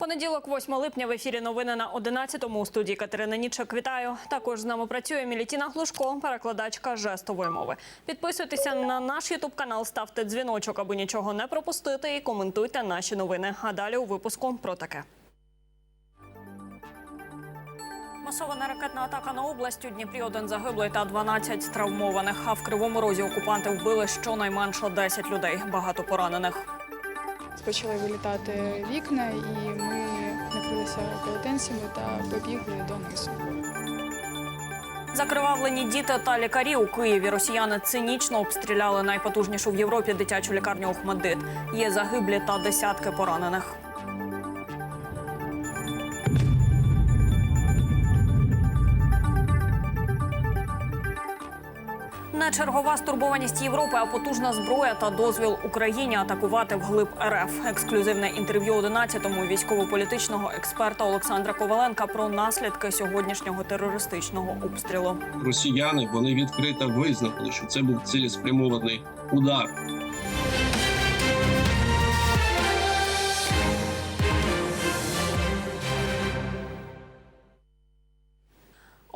Понеділок, 8 липня, в ефірі новини на 11-му у студії Катерина Нічок. Вітаю. Також з нами працює Мілітіна Глушко, перекладачка жестової мови. Підписуйтеся на наш ютуб канал, ставте дзвіночок, аби нічого не пропустити, і коментуйте наші новини. А далі у випуску про таке. Масована ракетна атака на область у Дніпрі один загиблий та 12 травмованих. А в Кривому Розі окупанти вбили щонайменше 10 людей. Багато поранених. Почали вилітати вікна, і ми накрилися полотенцями та побігли донизу. Закривавлені діти та лікарі у Києві. Росіяни цинічно обстріляли найпотужнішу в Європі дитячу лікарню Охмадит. Є загиблі та десятки поранених. Чергова стурбованість Європи, а потужна зброя та дозвіл Україні атакувати вглиб РФ. Ексклюзивне інтерв'ю 11-му військово-політичного експерта Олександра Коваленка про наслідки сьогоднішнього терористичного обстрілу. росіяни вони відкрито визнали, що це був цілеспрямований удар.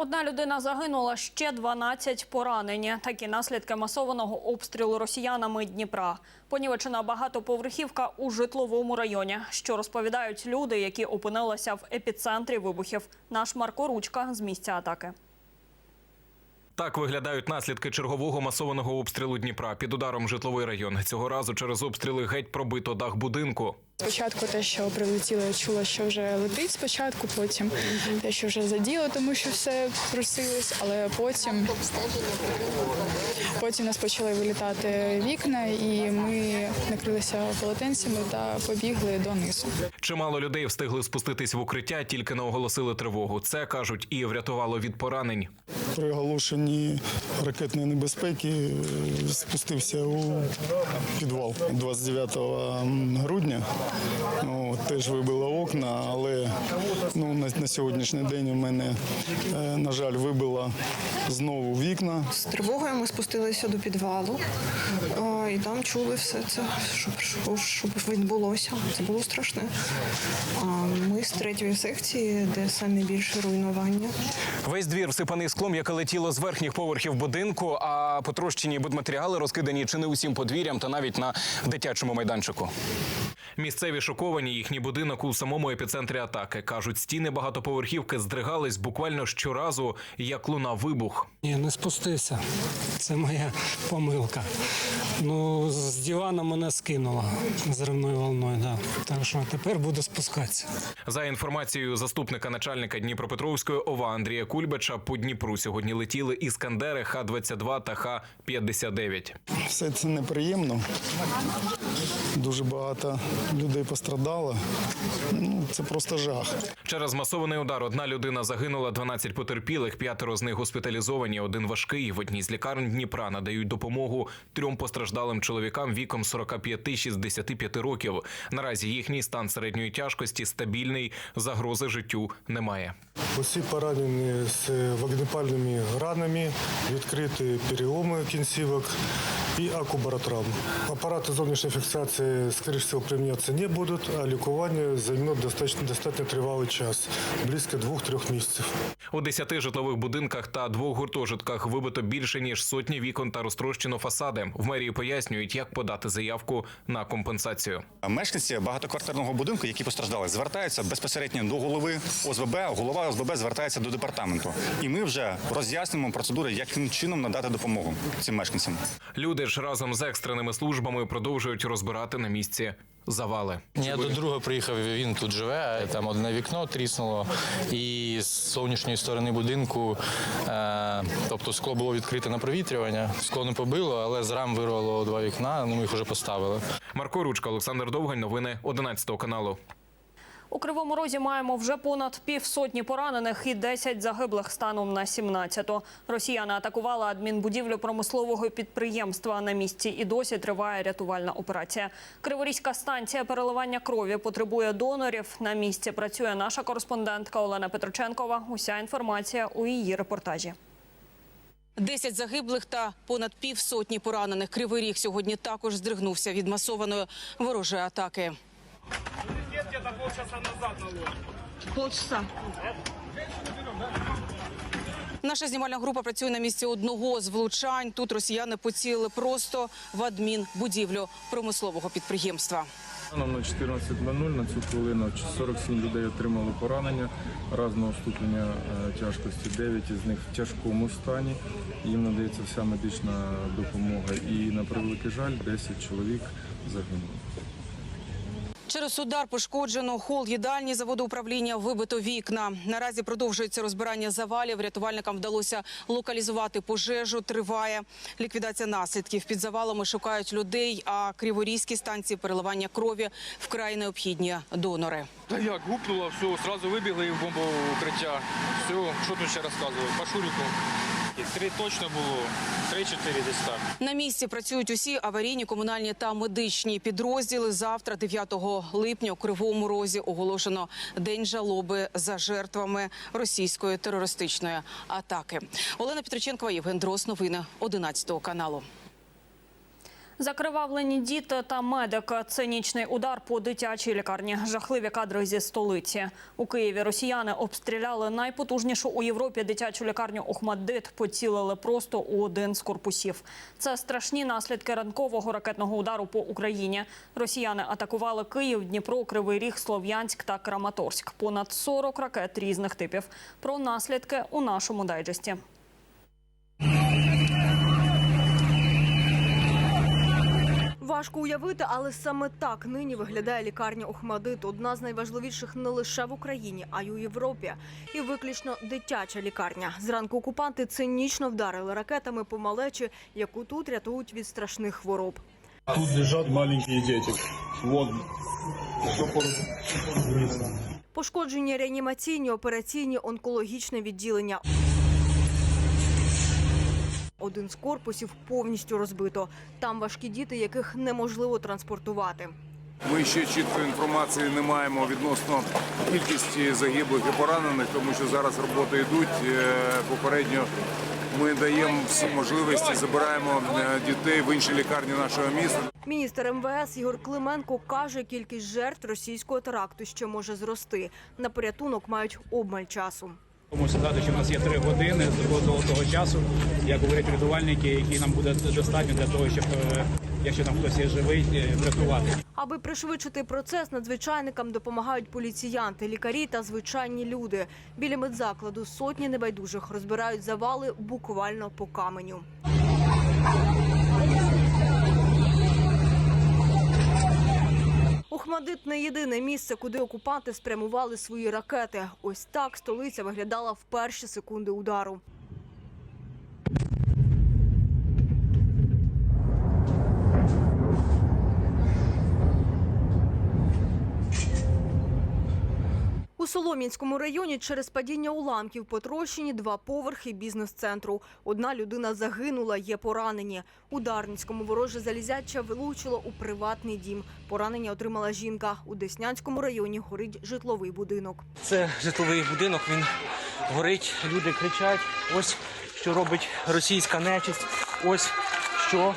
Одна людина загинула, ще 12 поранені. Такі наслідки масованого обстрілу росіянами Дніпра. Понівечена багатоповерхівка у житловому районі. Що розповідають люди, які опинилися в епіцентрі вибухів. Наш Марко Ручка з місця атаки. Так виглядають наслідки чергового масованого обстрілу Дніпра під ударом житловий район. Цього разу через обстріли геть пробито дах будинку. Спочатку те, що прилетіло, я чула, що вже летить спочатку, потім те, що вже заділо, тому що все просилось, але потім, потім нас почали вилітати вікна, і ми накрилися полотенцями та побігли донизу. Чимало людей встигли спуститись в укриття, тільки не оголосили тривогу. Це кажуть і врятувало від поранень. При оголошенні ракетної небезпеки е, спустився у підвал 29 грудня. Ну, теж вибило окна, але ну, на, на сьогоднішній день у мене, е, на жаль, вибило знову вікна. З тривогою ми спустилися до підвалу а, і там чули все це, що, що, що відбулося. Це було страшне. А, ми з третьої секції, де саме більше руйнування. Весь двір всипаний склом, яке летіло з верхніх поверхів будинку, а потрощені будматеріали розкидані чи не усім подвір'ям та навіть на дитячому майданчику. Місцеві шоковані їхній будинок у самому епіцентрі атаки. кажуть, стіни багатоповерхівки здригались буквально щоразу, як лунав вибух. Ні, не спустився. Це моя помилка. Ну, з дивана мене скинуло зривною волною. Да. Так що тепер буду спускатися. За інформацією заступника начальника Дніпропетровської ОВА Андрія Кульбача, по Дніпру сьогодні летіли іскандери Х-22 та Х-59. Все це неприємно. Дуже багато людей пострадало. Ну, це просто жах. Через масований удар одна людина загинула, 12 потерпілих, п'ятеро з них госпіталізовані, один важкий. В одній з лікарень Дніпра надають допомогу трьом постраждалим чоловікам віком 45-65 років. Наразі їхній стан середньої тяжкості стабільний, загрози життю немає. Усі поранені з вогнепальними ранами, відкриті переломи кінцівок і акубаротравм. Апарати зовнішньої фіксації, скоріш всього, примінятися не будуть, а лікування займе достатньо, достатньо тривалий час, близько двох-трьох місяців. У 10 житлових будинках та двох гуртожитках вибито більше ніж сотні вікон та розтрощено фасади. В мерії пояснюють, як подати заявку на компенсацію. Мешканці багатоквартирного будинку, які постраждали, звертаються безпосередньо до голови ОСББ. Голова ОСББ звертається до департаменту. І ми вже роз'яснюємо процедури, яким чином надати допомогу цим мешканцям. Люди ж разом з екстреними службами продовжують розбирати на місці завали. Я до друга приїхав, він тут живе, там одне вікно тріснуло, і з зовнішньої сторони будинку, е, тобто скло було відкрите на провітрювання, скло не побило, але з рам вирвало два вікна, ну ми їх вже поставили. Марко Ручка, Олександр Довгань, новини 11 каналу. У Кривому Розі маємо вже понад півсотні поранених і 10 загиблих станом на 17-ту. Росіяни атакували адмінбудівлю промислового підприємства. На місці і досі триває рятувальна операція. Криворізька станція переливання крові потребує донорів. На місці працює наша кореспондентка Олена Петроченкова. Уся інформація у її репортажі. Десять загиблих та понад півсотні поранених. Кривий ріг сьогодні також здригнувся від масованої ворожої атаки. Наша знімальна група працює на місці одного з влучань. Тут росіяни поцілили просто в адмінбудівлю промислового підприємства. Станом на 14.00 на цю хвилину 47 людей отримали поранення разного ступеня е, тяжкості. 9 із них в тяжкому стані. Їм надається вся медична допомога. І на превеликий жаль, 10 чоловік загинули. Через удар пошкоджено хол їдальні заводу управління, вибито вікна. Наразі продовжується розбирання завалів. Рятувальникам вдалося локалізувати пожежу. Триває ліквідація наслідків. Під завалами шукають людей. А криворізькі станції переливання крові вкрай необхідні донори. Та як гупнуло, все, одразу вибігли в бомбове укриття. Все, що тут ще розказувати? По Три точно було, три-чотири десь так. На місці працюють усі аварійні, комунальні та медичні підрозділи. Завтра, 9 липня, у Кривому Розі оголошено день жалоби за жертвами російської терористичної атаки. Олена Петриченкова, Євген Дрос. Новини 11 каналу. Закривавлені діти та медик. Цинічний удар по дитячій лікарні. Жахливі кадри зі столиці. У Києві росіяни обстріляли найпотужнішу у Європі дитячу лікарню Охмаддит. Поцілили просто у один з корпусів. Це страшні наслідки ранкового ракетного удару по Україні. Росіяни атакували Київ, Дніпро, Кривий Ріг, Слов'янськ та Краматорськ. Понад 40 ракет різних типів. Про наслідки у нашому дайджесті. Важко уявити, але саме так нині виглядає лікарня Охмадит. Одна з найважливіших не лише в Україні, а й у Європі. І виключно дитяча лікарня. Зранку окупанти цинічно вдарили ракетами по малечі, яку тут рятують від страшних хвороб. Тут лежать маленькі діти. Вот. Пошкоджені реанімаційні, операційні, онкологічне відділення. Один з корпусів повністю розбито. Там важкі діти, яких неможливо транспортувати. Ми ще чіткої інформації не маємо відносно кількості загиблих і поранених, тому що зараз роботи йдуть. Е, Попередньо ми даємо всі можливості, забираємо е, дітей в інші лікарні нашого міста. Міністр МВС Ігор Клименко каже, кількість жертв російського теракту ще може зрости. На порятунок мають обмаль часу. Тому сказати, що в нас є три години з золотого часу, як говорять рятувальники, які нам буде достатньо для того, щоб е, якщо там хтось є живий, е, врятувати. Аби пришвидшити процес, надзвичайникам допомагають поліціянти, лікарі та звичайні люди. Біля медзакладу сотні небайдужих розбирають завали буквально по каменю. Охмадит не єдине місце, куди окупанти спрямували свої ракети. Ось так столиця виглядала в перші секунди удару. У Солом'янському районі через падіння уламків потрощені два поверхи бізнес-центру. Одна людина загинула, є поранені. У Дарницькому вороже залізяча влучило у приватний дім. Поранення отримала жінка. У Деснянському районі горить житловий будинок. Це житловий будинок, він горить, люди кричать. Ось що робить російська нечисть. Ось що,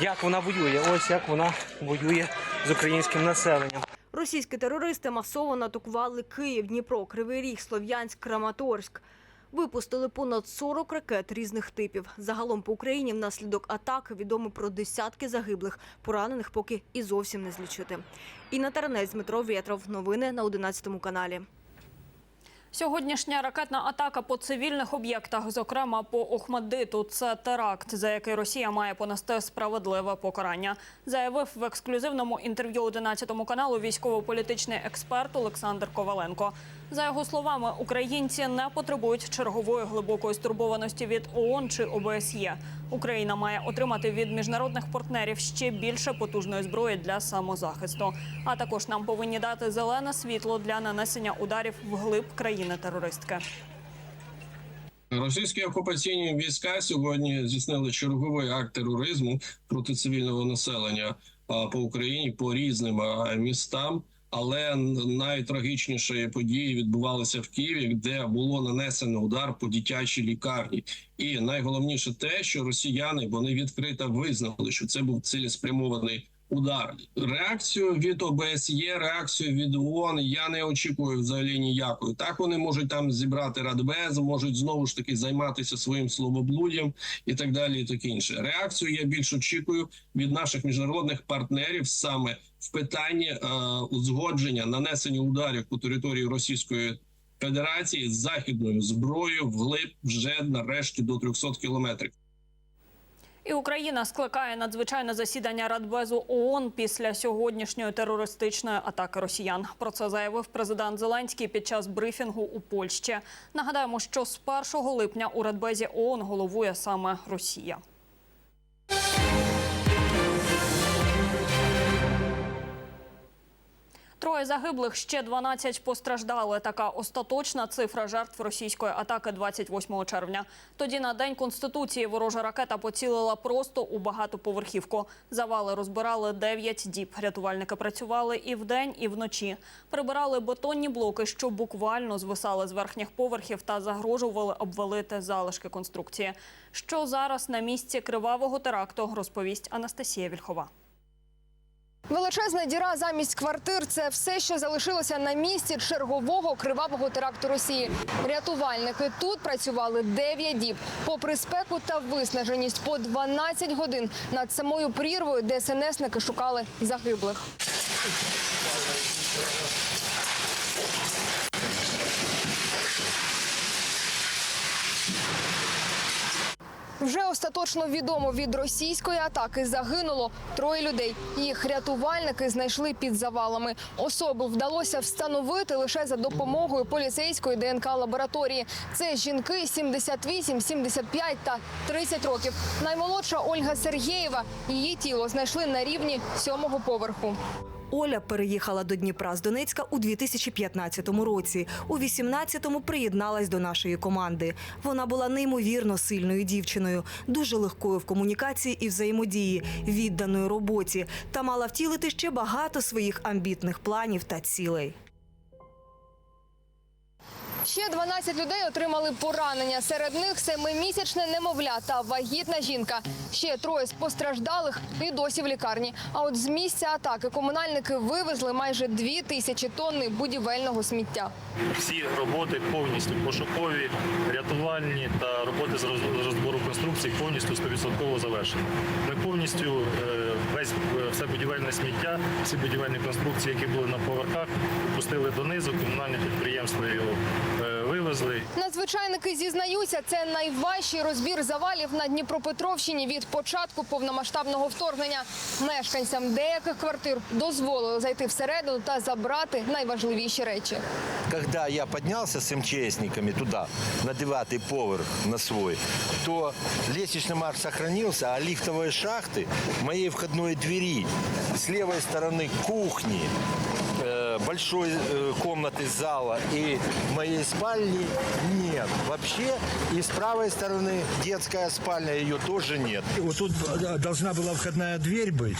як вона воює. Ось як вона воює з українським населенням. Російські терористи масово натокували Київ, Дніпро, Кривий Ріг, Слов'янськ, Краматорськ. Випустили понад 40 ракет різних типів. Загалом по Україні внаслідок атак відомо про десятки загиблих, поранених поки і зовсім не злічити. Інна Таранець, Дмитро Вєтров. Новини на 11 каналі. Сьогоднішня ракетна атака по цивільних об'єктах, зокрема по Охмаддиту, це теракт, за який Росія має понести справедливе покарання, заявив в ексклюзивному інтерв'ю 11 каналу військово-політичний експерт Олександр Коваленко. За його словами, українці не потребують чергової глибокої стурбованості від ООН чи ОБСЄ. Україна має отримати від міжнародних партнерів ще більше потужної зброї для самозахисту. А також нам повинні дати зелене світло для нанесення ударів вглиб країни-терористки. Російські окупаційні війська сьогодні здійснили черговий акт тероризму проти цивільного населення по Україні по різним містам. Але найтрагічніші події відбувалися в Києві, де було нанесено удар по дитячій лікарні. І найголовніше те, що росіяни вони відкрито визнали, що це був цілеспрямований удар. Реакцію від ОБСЄ, реакцію від ООН я не очікую взагалі ніякої. Так вони можуть там зібрати радбез, можуть знову ж таки займатися своїм словоблуддям і так далі, і таке інше. Реакцію я більш очікую від наших міжнародних партнерів саме в питанні е, узгодження нанесення ударів по території Російської Федерації з західною зброєю вглиб вже нарешті до 300 кілометрів. І Україна скликає надзвичайне засідання Радбезу ООН після сьогоднішньої терористичної атаки росіян. Про це заявив президент Зеленський під час брифінгу у Польщі. Нагадаємо, що з 1 липня у Радбезі ООН головує саме Росія. Троє загиблих, ще 12 постраждали. Така остаточна цифра жертв російської атаки 28 червня. Тоді на день конституції ворожа ракета поцілила просто у багатоповерхівку. Завали розбирали 9 діб. Рятувальники працювали і вдень, і вночі. Прибирали бетонні блоки, що буквально звисали з верхніх поверхів та загрожували обвалити залишки конструкції. Що зараз на місці кривавого теракту, розповість Анастасія Вільхова. Величезна діра замість квартир це все, що залишилося на місці чергового кривавого теракту Росії. Рятувальники тут працювали 9 діб. Попри спеку та виснаженість по 12 годин над самою прірвою ДСНСники шукали загиблих. Вже остаточно відомо від російської атаки загинуло троє людей. Їх рятувальники знайшли під завалами. Особу вдалося встановити лише за допомогою поліцейської ДНК лабораторії. Це жінки 78, 75 та 30 років. Наймолодша Ольга Сергєєва. Її тіло знайшли на рівні сьомого поверху. Оля переїхала до Дніпра з Донецька у 2015 році. У 18-му приєдналась до нашої команди. Вона була неймовірно сильною дівчиною, дуже легкою в комунікації і взаємодії, відданою роботі та мала втілити ще багато своїх амбітних планів та цілей. Ще 12 людей отримали поранення. Серед них семимісячне немовля та вагітна жінка. Ще троє з постраждалих і досі в лікарні. А от з місця атаки комунальники вивезли майже дві тисячі тонни будівельного сміття. Всі роботи повністю пошукові, рятувальні та роботи з розбору конструкцій повністю 100% завершені. Ми повністю е, весь е, все будівельне сміття, всі будівельні конструкції, які були на поверхах, пустили донизу. Комунальне підприємство його вивезли. Надзвичайники зізнаються, це найважчий розбір завалів на Дніпропетровщині від початку повномасштабного вторгнення. Мешканцям деяких квартир дозволили зайти всередину та забрати найважливіші речі. Когда я поднялся с МЧСниками туда, на девятый поверх на свой, то лестничный марш сохранился, а лифтовые шахты моей входной двери с левой стороны кухни, э, Большой э, комнаты зала и моей спальни нет. Вообще и с правой стороны детская спальня, ее тоже нет. Вот тут э, должна была входная дверь быть.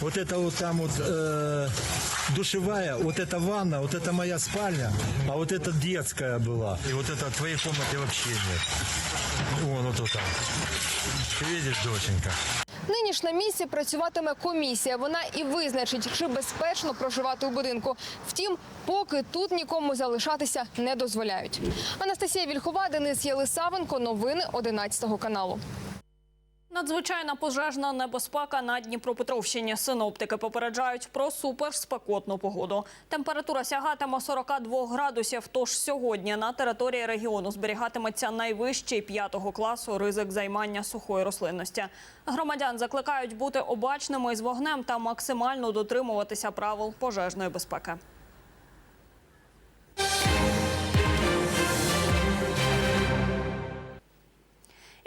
Вот это вот там вот э, душевая, вот это ванна, вот это моя спальня, а вот это детская была. И вот это твоей комнате вообще нет. Вон вот там. Ты видишь, доченька? Нині ж на місці працюватиме комісія. Вона і визначить, чи безпечно проживати у будинку. Втім, поки тут нікому залишатися не дозволяють. Анастасія Вільхова, Денис Єлисавенко. Новини 11 каналу. Надзвичайна пожежна небезпека на Дніпропетровщині. Синоптики попереджають про суперспекотну погоду. Температура сягатиме 42 градусів. Тож сьогодні на території регіону зберігатиметься найвищий п'ятого класу ризик займання сухої рослинності. Громадян закликають бути обачними із вогнем та максимально дотримуватися правил пожежної безпеки.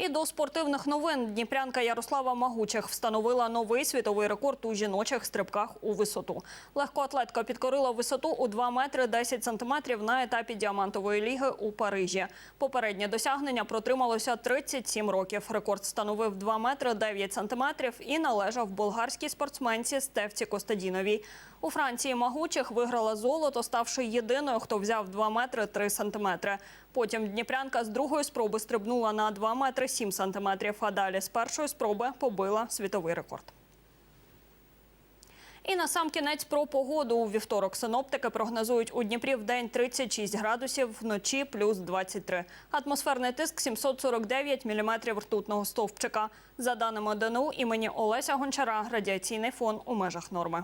До спортивних новин дніпрянка Ярослава Магучих встановила новий світовий рекорд у жіночих стрибках у висоту. Легкоатлетка підкорила висоту у 2 метри 10 сантиметрів на етапі діамантової ліги у Парижі. Попереднє досягнення протрималося 37 років. Рекорд становив 2 метри 9 сантиметрів і належав болгарській спортсменці Стефці Костадіновій. У Франції Магучих виграла золото, ставши єдиною, хто взяв 2 метри 3 сантиметри. Потім дніпрянка з другої спроби стрибнула на 2 метри 7 сантиметрів, а далі з першої спроби побила світовий рекорд. І на сам кінець про погоду. У вівторок синоптики прогнозують у Дніпрі в день 36 градусів, вночі плюс 23. Атмосферний тиск 749 міліметрів ртутного стовпчика. За даними ДНУ імені Олеся Гончара, радіаційний фон у межах норми.